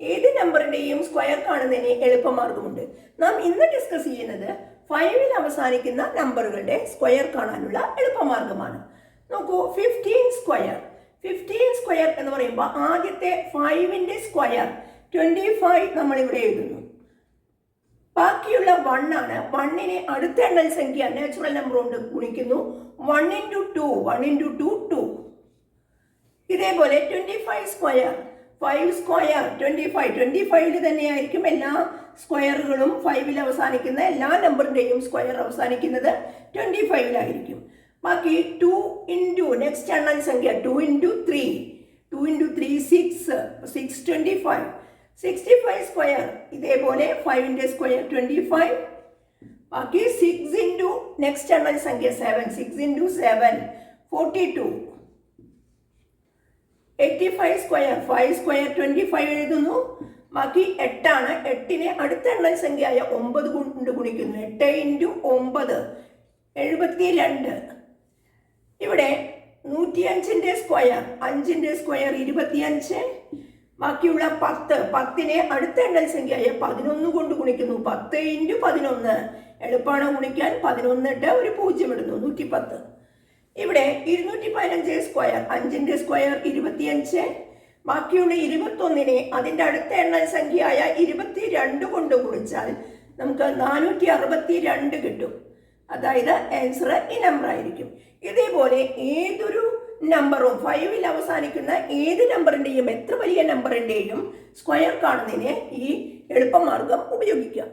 ഏത് നമ്പറിന്റെയും സ്ക്വയർ കാണുന്നതിന് എളുപ്പമാർഗമുണ്ട്. നാം ഇന്ന് ഡിസ്കസ് ചെയ്യുന്നത് ഫൈവിൽ അവസാനിക്കുന്ന നമ്പറുകളുടെ സ്ക്വയർ കാണാനുള്ള എളുപ്പമാർഗമാണ്. നോക്കൂ ഫിഫ്റ്റീൻ സ്ക്വയർ ഫിഫ്റ്റീൻ സ്ക്വയർ എന്ന് പറയുമ്പോൾ ആദ്യത്തെ ഫൈവിന്റെ സ്ക്വയർ ട്വന്റി ഫൈവ് നമ്മളിവിടെ എഴുതുന്നു. ബാക്കിയുള്ള വൺ ആണ്. വണ്ണിനെ അടുത്ത എണ്ണൽ സംഖ്യ നാച്ചുറൽ നമ്പർ കൊണ്ട് ഗുണിക്കുന്നു. One into two one into two two ഇതേപോലെ twenty five square five square twenty five twenty ഫൈവിൽ തന്നെയായിരിക്കും എല്ലാ സ്ക്വയറുകളും ഫൈവിൽ അവസാനിക്കുന്ന എല്ലാ നമ്പറിന്റെയും സ്ക്വയർ അവസാനിക്കുന്നത് ട്വന്റി ഫൈവിലായിരിക്കും ബാക്കി ടു ഇന്റു നെക്സ്റ്റ് എണ്ണൽ സംഖ്യ two into three two into three six six twenty five sixty five square ഇതേപോലെ ഫൈവിന്റെ സ്ക്വയർ ട്വന്റി ഫൈവ് ബാക്കി സിക്സ് ഇന്റു നെക്സ്റ്റ് എണ്ണൽ സംഖ്യ seven six into seven forty two eighty five square five square twenty five എഴുതുന്നു. ബാക്കി എട്ടാണ്. എട്ടിനെ അടുത്ത എണ്ണൽ സംഖ്യയായ ഒമ്പത് കൊണ്ട് ഗുണിക്കുന്നു. എട്ട് ഇന്റു ഒമ്പത്. എഴുപത്തി രണ്ട് ഇവിടെ നൂറ്റിയഞ്ചിന്റെ സ്ക്വയർ അഞ്ചിന്റെ സ്ക്വയർ ഇരുപത്തിയഞ്ച്. ബാക്കിയുള്ള പത്ത്. പത്തിനെ അടുത്ത എണ്ണൽ സംഖ്യയായ പതിനൊന്ന് കൊണ്ട് ഗുണിക്കുന്നു. പത്ത് ഇന്റു പതിനൊന്ന്. എളുപ്പമാണ് ഗുണിക്കാൻ. പതിനൊന്നിട്ട് ഒരു പൂജ്യം ഇടുന്നു. നൂറ്റി പത്ത് ഇവിടെ ഇരുന്നൂറ്റി പതിനഞ്ച് സ്ക്വയർ അഞ്ചിന്റെ സ്ക്വയർ ഇരുപത്തിയഞ്ച് ബാക്കിയുള്ള ഇരുപത്തൊന്നിനെ അതിന്റെ അടുത്ത എണ്ണ സംഖ്യയായ ഇരുപത്തി രണ്ട് കൊണ്ട് ഗുണിച്ചാൽ നമുക്ക് നാനൂറ്റി അറുപത്തി രണ്ട് കിട്ടും. അതായത് ആൻസർ ഈ നമ്പർ ആയിരിക്കും. ഇതേപോലെ ഏതൊരു നമ്പറും ഫൈവിൽ അവസാനിക്കുന്ന ഏത് നമ്പറിന്റെയും എത്ര വലിയ നമ്പറിന്റെയും സ്ക്വയർ കാണുന്നതിന് ഈ എളുപ്പമാർഗം ഉപയോഗിക്കാം.